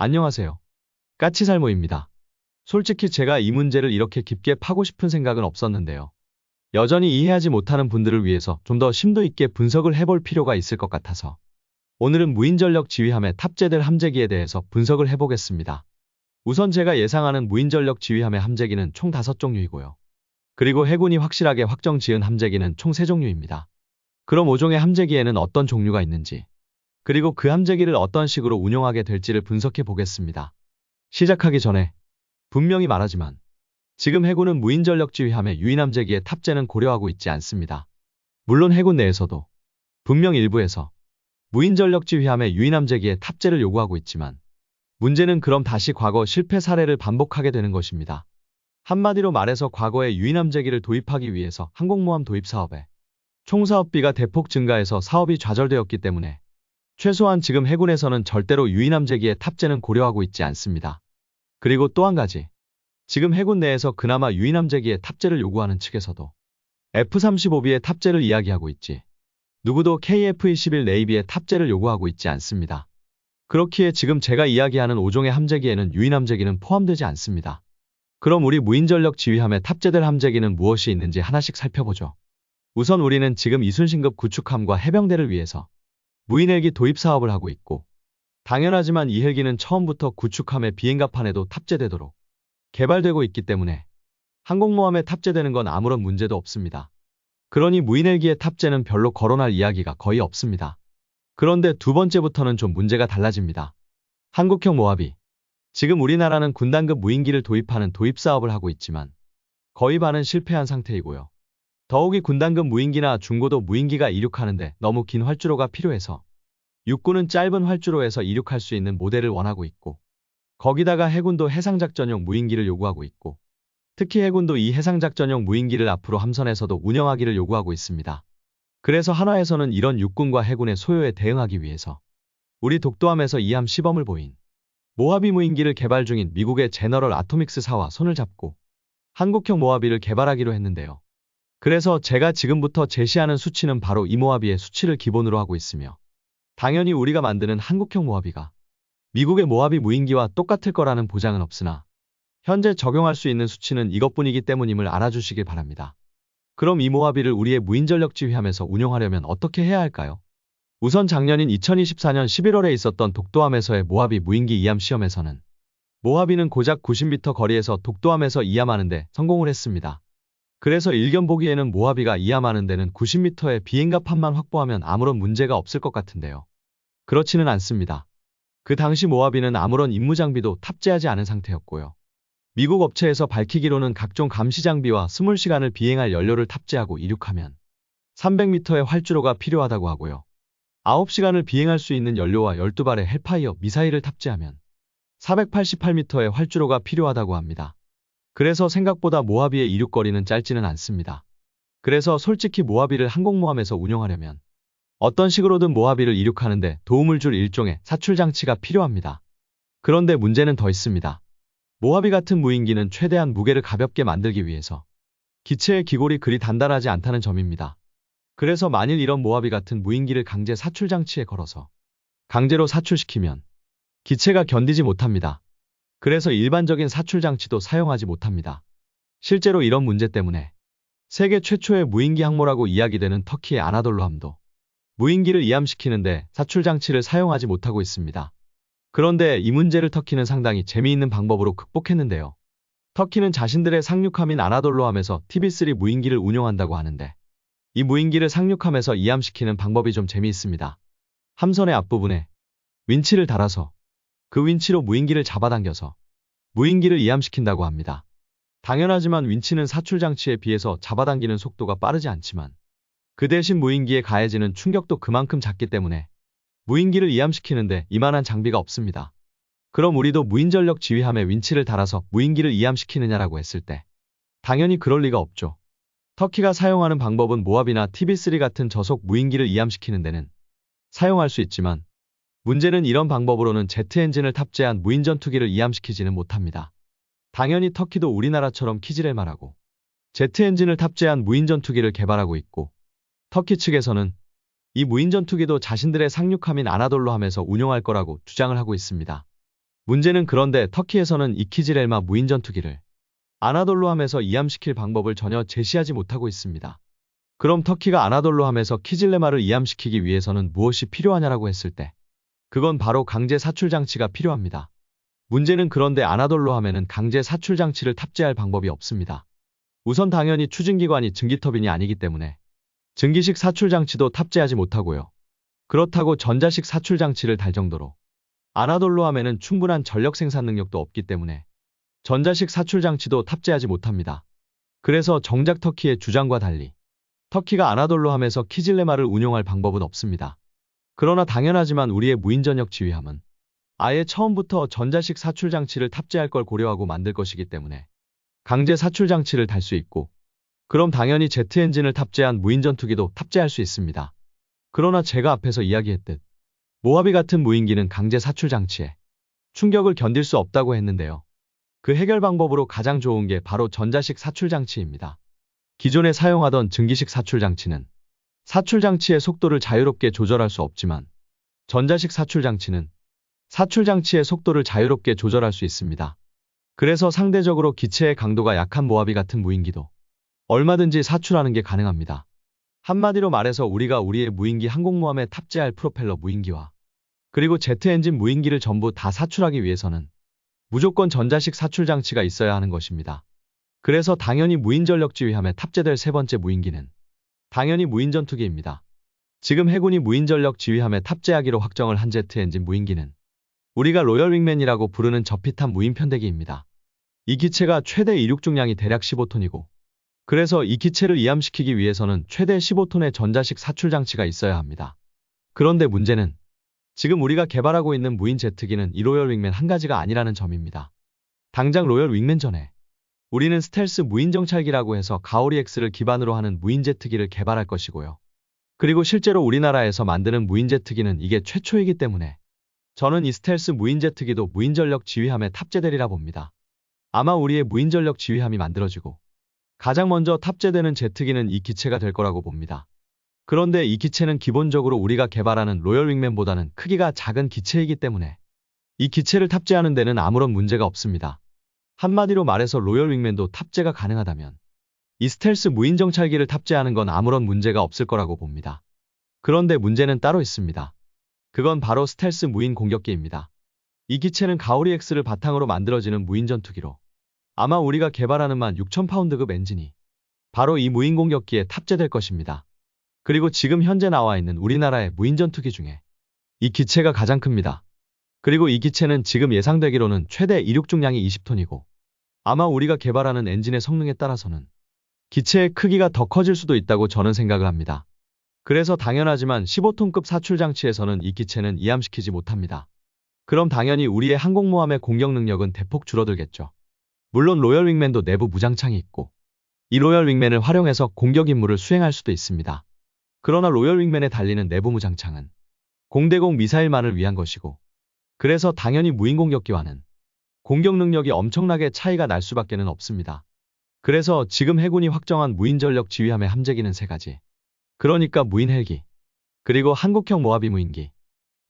안녕하세요. 까치살모입니다. 솔직히 제가 이 문제를 이렇게 깊게 파고 싶은 생각은 없었는데요. 여전히 이해하지 못하는 분들을 위해서 좀 더 심도 있게 분석을 해볼 필요가 있을 것 같아서 오늘은 무인전력 지휘함에 탑재될 함재기에 대해서 분석을 해보겠습니다. 우선 제가 예상하는 무인전력 지휘함의 함재기는 총 5종류이고요. 그리고 해군이 확실하게 확정 지은 함재기는 총 3종류입니다. 그럼 5종의 함재기에는 어떤 종류가 있는지, 그리고 그 함재기를 어떤 식으로 운용하게 될지를 분석해 보겠습니다. 시작하기 전에 분명히 말하지만 지금 해군은 무인전력 지휘함의 유인함재기의 탑재는 고려하고 있지 않습니다. 물론 해군 내에서도 분명 일부에서 무인전력 지휘함의 유인함재기의 탑재를 요구하고 있지만 문제는 그럼 다시 과거 실패 사례를 반복하게 되는 것입니다. 한마디로 말해서 과거에 유인함재기를 도입하기 위해서 항공모함 도입 사업에 총사업비가 대폭 증가해서 사업이 좌절되었기 때문에 최소한 지금 해군에서는 절대로 유인함재기의 탑재는 고려하고 있지 않습니다. 그리고 또 한 가지. 지금 해군 내에서 그나마 유인함재기의 탑재를 요구하는 측에서도 F-35B의 탑재를 이야기하고 있지. 누구도 KF-21 네이비의 탑재를 요구하고 있지 않습니다. 그렇기에 지금 제가 이야기하는 5종의 함재기에는 유인함재기는 포함되지 않습니다. 그럼 우리 무인전력 지휘함에 탑재될 함재기는 무엇이 있는지 하나씩 살펴보죠. 우선 우리는 지금 이순신급 구축함과 해병대를 위해서 무인헬기 도입 사업을 하고 있고 당연하지만 이 헬기는 처음부터 구축함의 비행갑판에도 탑재되도록 개발되고 있기 때문에 항공모함에 탑재되는 건 아무런 문제도 없습니다. 그러니 무인헬기의 탑재는 별로 거론할 이야기가 거의 없습니다. 그런데 두 번째부터는 좀 문제가 달라집니다. 한국형 모하비. 지금 우리나라는 군단급 무인기를 도입하는 도입 사업을 하고 있지만 거의 반은 실패한 상태이고요. 더욱이 군단급 무인기나 중고도 무인기가 이륙하는데 너무 긴 활주로가 필요해서 육군은 짧은 활주로에서 이륙할 수 있는 모델을 원하고 있고 거기다가 해군도 해상작전용 무인기를 요구하고 있고 특히 해군도 이 해상작전용 무인기를 앞으로 함선에서도 운영하기를 요구하고 있습니다. 그래서 한화에서는 이런 육군과 해군의 소요에 대응하기 위해서 우리 독도함에서 이함 시범을 보인 모하비 무인기를 개발 중인 미국의 제너럴 아토믹스사와 손을 잡고 한국형 모하비를 개발하기로 했는데요. 그래서 제가 지금부터 제시하는 수치는 바로 이 모하비의 수치를 기본으로 하고 있으며 당연히 우리가 만드는 한국형 모하비가 미국의 모하비 무인기와 똑같을 거라는 보장은 없으나 현재 적용할 수 있는 수치는 이것뿐이기 때문임을 알아주시길 바랍니다. 그럼 이 모하비를 우리의 무인전력 지휘함에서 운용하려면 어떻게 해야 할까요? 우선 작년인 2024년 11월에 있었던 독도함에서의 모하비 무인기 이함 시험에서는 모하비는 고작 90m 거리에서 독도함에서 이함하는데 성공을 했습니다. 그래서 일견 보기에는 모하비가 이함하는 데는 90m의 비행갑판만 확보하면 아무런 문제가 없을 것 같은데요. 그렇지는 않습니다. 그 당시 모하비는 아무런 임무 장비도 탑재하지 않은 상태였고요. 미국 업체에서 밝히기로는 각종 감시 장비와 20시간을 비행할 연료를 탑재하고 이륙하면 300m의 활주로가 필요하다고 하고요. 9시간을 비행할 수 있는 연료와 12발의 헬파이어 미사일을 탑재하면 488m의 활주로가 필요하다고 합니다. 그래서 생각보다 모하비의 이륙거리는 짧지는 않습니다. 그래서 솔직히 모하비를 항공모함에서 운영하려면 어떤 식으로든 모하비를 이륙하는데 도움을 줄 일종의 사출장치가 필요합니다. 그런데 문제는 더 있습니다. 모하비 같은 무인기는 최대한 무게를 가볍게 만들기 위해서 기체의 기골이 그리 단단하지 않다는 점입니다. 그래서 만일 이런 모하비 같은 무인기를 강제 사출장치에 걸어서 강제로 사출시키면 기체가 견디지 못합니다. 그래서 일반적인 사출 장치도 사용하지 못합니다. 실제로 이런 문제 때문에 세계 최초의 무인기 항모라고 이야기되는 터키의 아나돌로 함도 무인기를 이함시키는데 사출 장치를 사용하지 못하고 있습니다. 그런데 이 문제를 터키는 상당히 재미있는 방법으로 극복했는데요. 터키는 자신들의 상륙함인 아나돌로함에서 TB3 무인기를 운용한다고 하는데 이 무인기를 상륙함에서 이함시키는 방법이 좀 재미있습니다. 함선의 앞부분에 윈치를 달아서 그 윈치로 무인기를 잡아당겨서 무인기를 이함시킨다고 합니다. 당연하지만 윈치는 사출장치에 비해서 잡아당기는 속도가 빠르지 않지만 그 대신 무인기에 가해지는 충격도 그만큼 작기 때문에 무인기를 이함시키는데 이만한 장비가 없습니다. 그럼 우리도 무인전력 지휘함에 윈치를 달아서 무인기를 이함시키느냐라고 했을 때 당연히 그럴 리가 없죠. 터키가 사용하는 방법은 모압이나 TB3 같은 저속 무인기를 이함시키는 데는 사용할 수 있지만 문제는 이런 방법으로는 제트 엔진을 탑재한 무인 전투기를 이함시키지는 못합니다. 당연히 터키도 우리나라처럼 키지렐마라고 제트 엔진을 탑재한 무인 전투기를 개발하고 있고 터키 측에서는 이 무인 전투기도 자신들의 상륙함인 아나돌로함에서 운용할 거라고 주장을 하고 있습니다. 문제는 그런데 터키에서는 이키지렐마 무인 전투기를 아나돌로함에서 이함시킬 방법을 전혀 제시하지 못하고 있습니다. 그럼 터키가 아나돌로함에서 키질레마를 이함시키기 위해서는 무엇이 필요하냐라고 했을 때 그건 바로 강제 사출 장치가 필요합니다. 문제는 그런데 아나돌로함에는 강제 사출 장치를 탑재할 방법이 없습니다. 우선 당연히 추진기관이 증기터빈이 아니기 때문에 증기식 사출 장치도 탑재하지 못하고요. 그렇다고 전자식 사출 장치를 달 정도로 아나돌로함에는 충분한 전력 생산 능력도 없기 때문에 전자식 사출 장치도 탑재하지 못합니다. 그래서 정작 터키의 주장과 달리 터키가 아나돌로함에서 키질레마를 운용할 방법은 없습니다. 그러나 당연하지만 우리의 무인전력 지휘함은 아예 처음부터 전자식 사출 장치를 탑재할 걸 고려하고 만들 것이기 때문에 강제 사출 장치를 달 수 있고 그럼 당연히 제트 엔진을 탑재한 무인 전투기도 탑재할 수 있습니다. 그러나 제가 앞에서 이야기했듯 모하비 같은 무인기는 강제 사출 장치에 충격을 견딜 수 없다고 했는데요. 그 해결 방법으로 가장 좋은 게 바로 전자식 사출 장치입니다. 기존에 사용하던 증기식 사출 장치는 사출 장치의 속도를 자유롭게 조절할 수 없지만 전자식 사출 장치는 사출 장치의 속도를 자유롭게 조절할 수 있습니다. 그래서 상대적으로 기체의 강도가 약한 모하비 같은 무인기도 얼마든지 사출하는 게 가능합니다. 한마디로 말해서 우리가 우리의 무인기 항공모함에 탑재할 프로펠러 무인기와 그리고 제트 엔진 무인기를 전부 다 사출하기 위해서는 무조건 전자식 사출 장치가 있어야 하는 것입니다. 그래서 당연히 무인전력 지휘함에 탑재될 세 번째 무인기는 당연히 무인전투기입니다. 지금 해군이 무인전력 지휘함에 탑재하기로 확정을 한 제트 엔진 무인기는 우리가 로열 윙맨이라고 부르는 저피탄 무인 편대기입니다. 이 기체가 최대 이륙 중량이 대략 15톤이고 그래서 이 기체를 이함시키기 위해서는 최대 15톤의 전자식 사출 장치가 있어야 합니다. 그런데 문제는 지금 우리가 개발하고 있는 무인 제트기는 이 로열 윙맨 한 가지가 아니라는 점입니다. 당장 로열 윙맨 전에 우리는 스텔스 무인 정찰기라고 해서 가오리 X를 기반으로 하는 무인 제트기를 개발할 것이고요. 그리고 실제로 우리나라에서 만드는 무인 제트기는 이게 최초이기 때문에 저는 이 스텔스 무인 제트기도 무인 전력 지휘함에 탑재되리라 봅니다. 아마 우리의 무인 전력 지휘함이 만들어지고 가장 먼저 탑재되는 제트기는 이 기체가 될 거라고 봅니다. 그런데 이 기체는 기본적으로 우리가 개발하는 로열 윙맨보다는 크기가 작은 기체이기 때문에 이 기체를 탑재하는 데는 아무런 문제가 없습니다. 한마디로 말해서 로열 윙맨도 탑재가 가능하다면 이 스텔스 무인 정찰기를 탑재하는 건 아무런 문제가 없을 거라고 봅니다. 그런데 문제는 따로 있습니다. 그건 바로 스텔스 무인 공격기입니다. 이 기체는 가오리 X를 바탕으로 만들어지는 무인 전투기로 아마 우리가 개발하는 16,000파운드급 엔진이 바로 이 무인 공격기에 탑재될 것입니다. 그리고 지금 현재 나와 있는 우리나라의 무인 전투기 중에 이 기체가 가장 큽니다. 그리고 이 기체는 지금 예상되기로는 최대 이륙 중량이 20톤이고 아마 우리가 개발하는 엔진의 성능에 따라서는 기체의 크기가 더 커질 수도 있다고 저는 생각을 합니다. 그래서 당연하지만 15톤급 사출 장치에서는 이 기체는 이함시키지 못합니다. 그럼 당연히 우리의 항공모함의 공격 능력은 대폭 줄어들겠죠. 물론 로열 윙맨도 내부 무장창이 있고 이 로열 윙맨을 활용해서 공격 임무를 수행할 수도 있습니다. 그러나 로열 윙맨에 달리는 내부 무장창은 공대공 미사일만을 위한 것이고 그래서 당연히 무인 공격기와는 공격 능력이 엄청나게 차이가 날 수밖에는 없습니다. 그래서 지금 해군이 확정한 무인 전력 지휘함의 함재기는 세 가지. 그러니까 무인 헬기, 그리고 한국형 모하비 무인기.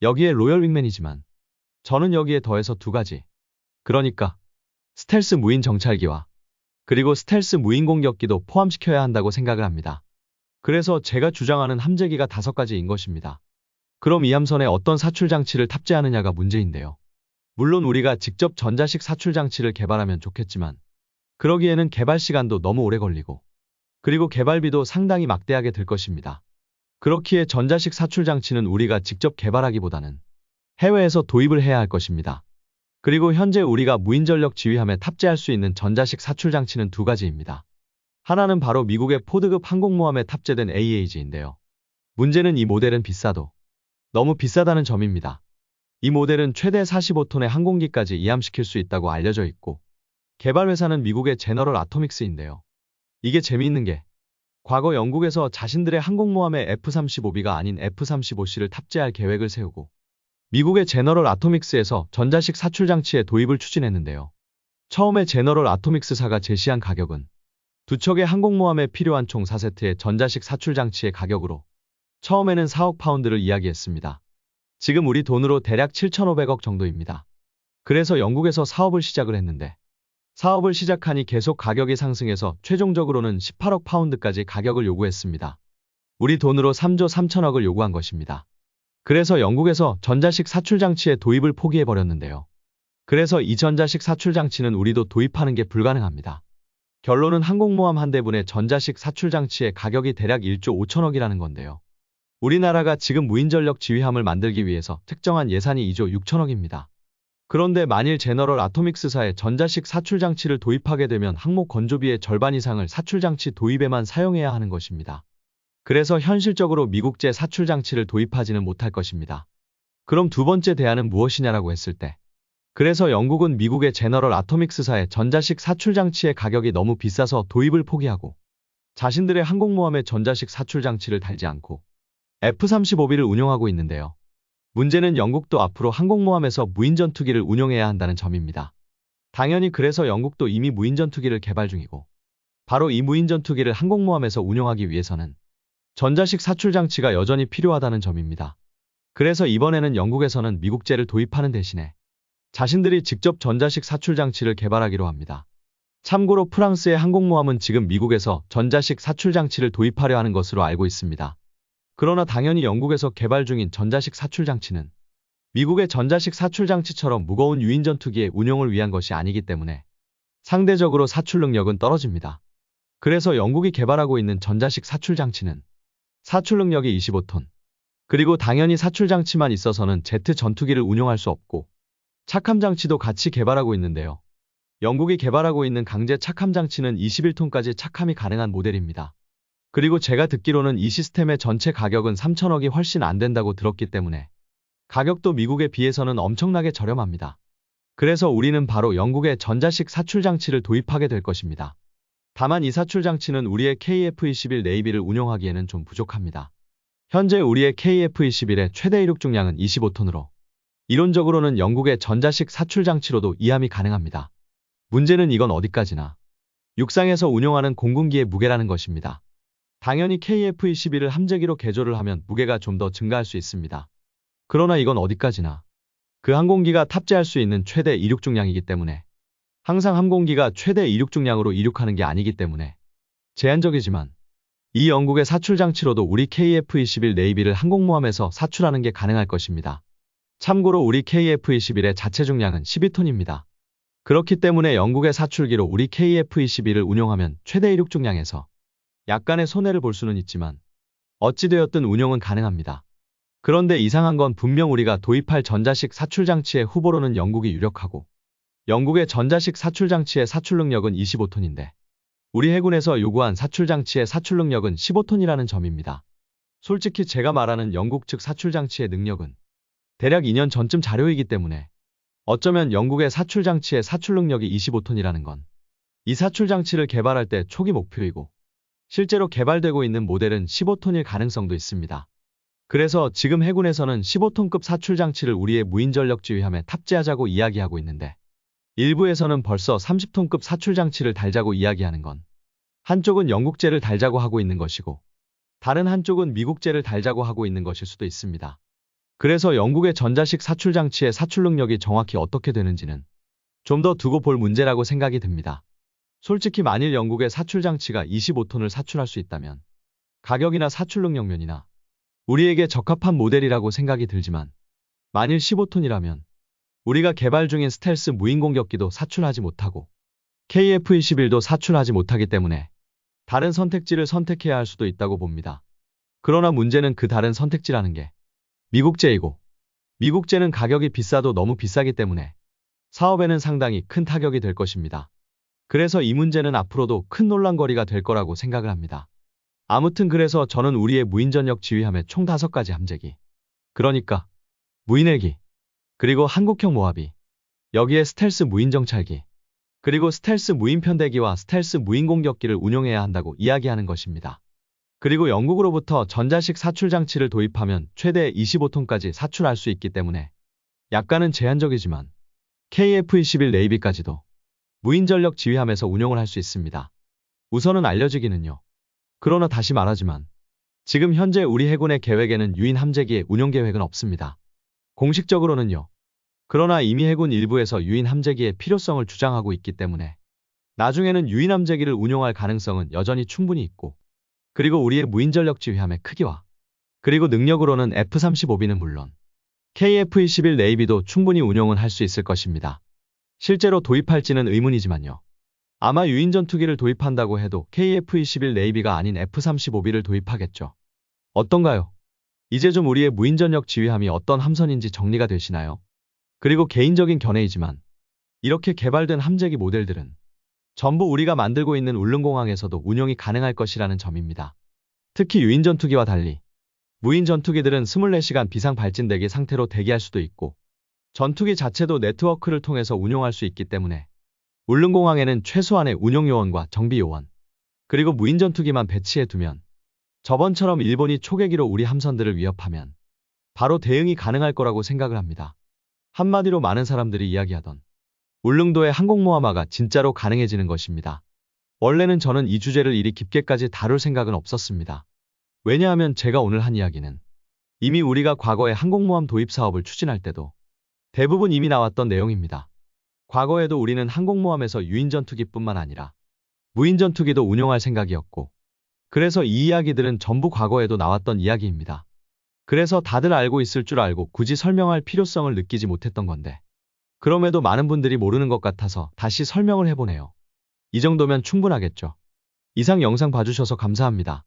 여기에 로열 윙맨이지만 저는 여기에 더해서 두 가지. 그러니까 스텔스 무인 정찰기와 그리고 스텔스 무인 공격기도 포함시켜야 한다고 생각을 합니다. 그래서 제가 주장하는 함재기가 다섯 가지인 것입니다. 그럼 이 함선에 어떤 사출 장치를 탑재하느냐가 문제인데요. 물론 우리가 직접 전자식 사출 장치를 개발하면 좋겠지만 그러기에는 개발 시간도 너무 오래 걸리고 그리고 개발비도 상당히 막대하게 들 것입니다. 그렇기에 전자식 사출 장치는 우리가 직접 개발하기보다는 해외에서 도입을 해야 할 것입니다. 그리고 현재 우리가 무인전력 지휘함에 탑재할 수 있는 전자식 사출 장치는 두 가지입니다. 하나는 바로 미국의 포드급 항공모함에 탑재된 AAG인데요. 문제는 이 모델은 비싸도 너무 비싸다는 점입니다. 이 모델은 최대 45톤의 항공기까지 이함시킬 수 있다고 알려져 있고 개발 회사는 미국의 제너럴 아토믹스인데요. 이게 재미있는 게 과거 영국에서 자신들의 항공모함에 F-35B가 아닌 F-35C를 탑재할 계획을 세우고 미국의 제너럴 아토믹스에서 전자식 사출 장치의 도입을 추진했는데요. 처음에 제너럴 아토믹스사가 제시한 가격은 두 척의 항공모함에 필요한 총 4세트의 전자식 사출 장치의 가격으로 처음에는 4억 파운드를 이야기했습니다. 지금 우리 돈으로 대략 7,500억 정도입니다. 그래서 영국에서 사업을 시작을 했는데 사업을 시작하니 계속 가격이 상승해서 최종적으로는 18억 파운드까지 가격을 요구했습니다. 우리 돈으로 3조 3천억을 요구한 것입니다. 그래서 영국에서 전자식 사출 장치의 도입을 포기해 버렸는데요. 그래서 이 전자식 사출 장치는 우리도 도입하는 게 불가능합니다. 결론은 항공모함 한 대분의 전자식 사출 장치의 가격이 대략 1조 5천억이라는 건데요. 우리나라가 지금 무인전력 지휘함을 만들기 위해서 특정한 예산이 2조 6천억입니다. 그런데 만일 제너럴 아토믹스사의 전자식 사출 장치를 도입하게 되면 항모 건조비의 절반 이상을 사출 장치 도입에만 사용해야 하는 것입니다. 그래서 현실적으로 미국제 사출 장치를 도입하지는 못할 것입니다. 그럼 두 번째 대안은 무엇이냐라고 했을 때 그래서 영국은 미국의 제너럴 아토믹스사의 전자식 사출 장치의 가격이 너무 비싸서 도입을 포기하고 자신들의 항공모함에 전자식 사출 장치를 달지 않고 F-35B를 운용하고 있는데요. 문제는 영국도 앞으로 항공모함에서 무인전투기를 운용해야 한다는 점입니다. 당연히 그래서 영국도 이미 무인전투기를 개발 중이고 바로 이 무인전투기를 항공모함에서 운용하기 위해서는 전자식 사출 장치가 여전히 필요하다는 점입니다. 그래서 이번에는 영국에서는 미국제를 도입하는 대신에 자신들이 직접 전자식 사출 장치를 개발하기로 합니다. 참고로 프랑스의 항공모함은 지금 미국에서 전자식 사출 장치를 도입하려 하는 것으로 알고 있습니다. 그러나 당연히 영국에서 개발 중인 전자식 사출 장치는 미국의 전자식 사출 장치처럼 무거운 유인 전투기의 운용을 위한 것이 아니기 때문에 상대적으로 사출 능력은 떨어집니다. 그래서 영국이 개발하고 있는 전자식 사출 장치는 사출 능력이 25톤. 그리고 당연히 사출 장치만 있어서는 제트 전투기를 운용할 수 없고 착함 장치도 같이 개발하고 있는데요. 영국이 개발하고 있는 강제 착함 장치는 21톤까지 착함이 가능한 모델입니다. 그리고 제가 듣기로는 이 시스템의 전체 가격은 3천억이 훨씬 안 된다고 들었기 때문에 가격도 미국에 비해서는 엄청나게 저렴합니다. 그래서 우리는 바로 영국의 전자식 사출 장치를 도입하게 될 것입니다. 다만 이 사출 장치는 우리의 KF-21 네이비를 운용하기에는 좀 부족합니다. 현재 우리의 KF-21의 최대 이륙 중량은 25톤으로 이론적으로는 영국의 전자식 사출 장치로도 이함이 가능합니다. 문제는 이건 어디까지나 육상에서 운용하는 공군기의 무게라는 것입니다. 당연히 KF-21을 함재기로 개조를 하면 무게가 좀 더 증가할 수 있습니다. 그러나 이건 어디까지나 그 항공기가 탑재할 수 있는 최대 이륙 중량이기 때문에 항상 항공기가 최대 이륙 중량으로 이륙하는 게 아니기 때문에 제한적이지만 이 영국의 사출 장치로도 우리 KF-21 네이비를 항공모함에서 사출하는 게 가능할 것입니다. 참고로 우리 KF-21의 자체 중량은 12톤입니다. 그렇기 때문에 영국의 사출기로 우리 KF-21을 운용하면 최대 이륙 중량에서 약간의 손해를 볼 수는 있지만 어찌되었든 운용은 가능합니다. 그런데 이상한 건 분명 우리가 도입할 전자식 사출 장치의 후보로는 영국이 유력하고 영국의 전자식 사출 장치의 사출 능력은 25톤인데 우리 해군에서 요구한 사출 장치의 사출 능력은 15톤이라는 점입니다. 솔직히 제가 말하는 영국 측 사출 장치의 능력은 대략 2년 전쯤 자료이기 때문에 어쩌면 영국의 사출 장치의 사출 능력이 25톤이라는 건 이 사출 장치를 개발할 때 초기 목표이고 실제로 개발되고 있는 모델은 15톤일 가능성도 있습니다. 그래서 지금 해군에서는 15톤급 사출 장치를 우리의 무인전력 지휘함에 탑재하자고 이야기하고 있는데 일부에서는 벌써 30톤급 사출 장치를 달자고 이야기하는 건 한쪽은 영국제를 달자고 하고 있는 것이고 다른 한쪽은 미국제를 달자고 하고 있는 것일 수도 있습니다. 그래서 영국의 전자식 사출 장치의 사출 능력이 정확히 어떻게 되는지는 좀 더 두고 볼 문제라고 생각이 듭니다. 솔직히 만일 영국의 사출 장치가 25톤을 사출할 수 있다면 가격이나 사출 능력 면이나 우리에게 적합한 모델이라고 생각이 들지만 만일 15톤이라면 우리가 개발 중인 스텔스 무인 공격기도 사출하지 못하고 KF-21도 사출하지 못하기 때문에 다른 선택지를 선택해야 할 수도 있다고 봅니다. 그러나 문제는 그 다른 선택지라는 게 미국제이고 미국제는 가격이 비싸도 너무 비싸기 때문에 사업에는 상당히 큰 타격이 될 것입니다. 그래서 이 문제는 앞으로도 큰 논란거리가 될 거라고 생각을 합니다. 아무튼 그래서 저는 우리의 무인전력 지휘함에 총 5가지 함재기. 그러니까 무인헬기, 그리고 한국형 모하비, 여기에 스텔스 무인정찰기, 그리고 스텔스 무인편대기와 스텔스 무인공격기를 운용해야 한다고 이야기하는 것입니다. 그리고 영국으로부터 전자식 사출 장치를 도입하면 최대 25톤까지 사출할 수 있기 때문에 약간은 제한적이지만 KF-21 네이비까지도 무인전력 지휘함에서 운용을 할 수 있습니다. 우선은 알려지기는요. 그러나 다시 말하지만 지금 현재 우리 해군의 계획에는 유인 함재기의 운용 계획은 없습니다. 공식적으로는요. 그러나 이미 해군 일부에서 유인 함재기의 필요성을 주장하고 있기 때문에 나중에는 유인 함재기를 운용할 가능성은 여전히 충분히 있고 그리고 우리의 무인 전력 지휘함의 크기와 그리고 능력으로는 F-35B는 물론 KF-21 네이비도 충분히 운용은 할 수 있을 것입니다. 실제로 도입할지는 의문이지만요. 아마 유인 전투기를 도입한다고 해도 KF-21 네이비가 아닌 F-35B를 도입하겠죠. 어떤가요? 이제 좀 우리의 무인 전력 지휘함이 어떤 함선인지 정리가 되시나요? 그리고 개인적인 견해이지만 이렇게 개발된 함재기 모델들은 전부 우리가 만들고 있는 울릉공항에서도 운용이 가능할 것이라는 점입니다. 특히 유인 전투기와 달리 무인 전투기들은 24시간 비상 발진대기 상태로 대기할 수도 있고 전투기 자체도 네트워크를 통해서 운용할 수 있기 때문에 울릉공항에는 최소한의 운용요원과 정비요원 그리고 무인 전투기만 배치해 두면 저번처럼 일본이 초계기로 우리 함선들을 위협하면 바로 대응이 가능할 거라고 생각을 합니다. 한마디로 많은 사람들이 이야기하던 울릉도의 항공모함화가 진짜로 가능해지는 것입니다. 원래는 저는 이 주제를 이리 깊게까지 다룰 생각은 없었습니다. 왜냐하면 제가 오늘 한 이야기는 이미 우리가 과거에 항공모함 도입 사업을 추진할 때도 대부분 이미 나왔던 내용입니다. 과거에도 우리는 항공모함에서 유인 전투기뿐만 아니라 무인 전투기도 운용할 생각이었고 그래서 이 이야기들은 전부 과거에도 나왔던 이야기입니다. 그래서 다들 알고 있을 줄 알고 굳이 설명할 필요성을 느끼지 못했던 건데 그럼에도 많은 분들이 모르는 것 같아서 다시 설명을 해보네요. 이 정도면 충분하겠죠. 이상 영상 봐주셔서 감사합니다.